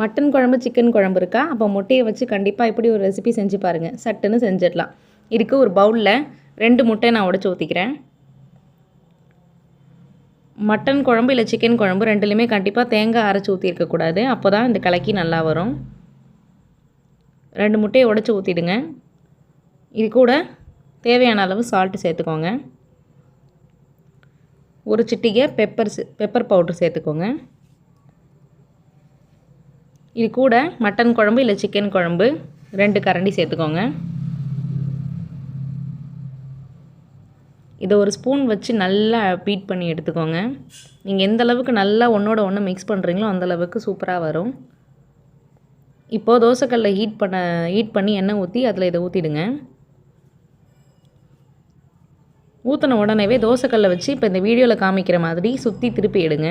Mutton குழம்பு chicken குழம்பு இருக்கா? அப்போ முட்டையை வச்சு கண்டிப்பாக இப்படி ஒரு ரெசிபி செஞ்சு பாருங்கள் சட்டுன்னு செஞ்சிடலாம். இதுக்கு ஒரு பவுலில் ரெண்டு முட்டையை நான் உடச்சி ஊற்றிக்கிறேன் மட்டன் குழம்பு இல்லை சிக்கன் குழம்பு ரெண்டுலேயுமே கண்டிப்பாக தேங்காய் அரைச்சி ஊற்றிருக்கக்கூடாது அப்போ தான் இந்த கலக்கி நல்லா வரும். ரெண்டு முட்டையை உடச்சி ஊற்றிடுங்க இது கூட தேவையான அளவு சால்ட்டு சேர்த்துக்கோங்க. ஒரு சிட்டிகை பெப்பர் பெப்பர் பவுட்ரு சேர்த்துக்கோங்க. இது கூட மட்டன் குழம்பு இல்லை சிக்கன் குழம்பு. ரெண்டு கரண்டி சேர்த்துக்கோங்க. இதை ஒரு ஸ்பூன் வச்சு நல்லா பீட் பண்ணி எடுத்துக்கோங்க. நீங்கள் எந்த அளவுக்கு நல்லா ஒன்றோட ஒன்று மிக்ஸ் பண்ணுறீங்களோ அந்த அளவுக்கு சூப்பராக வரும். இப்போது தோசைக்கல்ல ஹீட் பண்ண ஹீட் பண்ணி எண்ணெய் ஊற்றி அதில் இதை ஊற்றிடுங்க ஊற்றின உடனேவே தோசைக்கல்லை வச்சு இப்போ இந்த வீடியோவில் காமிக்கிற மாதிரி சுற்றி திருப்பி எடுங்க.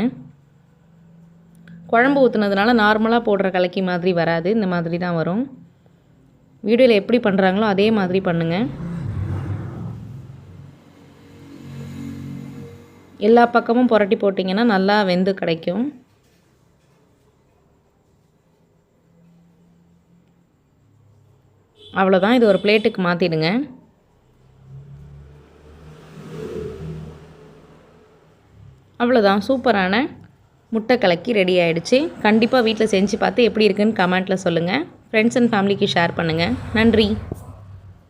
குழம்பு ஊற்றுனதுனால நார்மலாக போடுற கலக்கி மாதிரி வராது. இந்த மாதிரி தான் வரும். வீடியோவில் எப்படி பண்ணுறாங்களோ அதே மாதிரி பண்ணுங்கள் எல்லா பக்கமும் புரட்டி போட்டிங்கன்னா நல்லா வெந்து கிடைக்கும். அவ்வளோதான் இது ஒரு பிளேட்டுக்கு மாற்றிடுங்க அவ்வளோதான் சூப்பரான முட்டை கலக்கி ரெடி ஆகிடுச்சு கண்டிப்பாக வீட்டில் செஞ்சு பார்த்து எப்படி இருக்குன்னு கமெண்ட்டில் சொல்லுங்கள் ஃப்ரெண்ட்ஸ் அண்ட் ஃபேமிலிக்கு ஷேர் பண்ணுங்கள் நன்றி.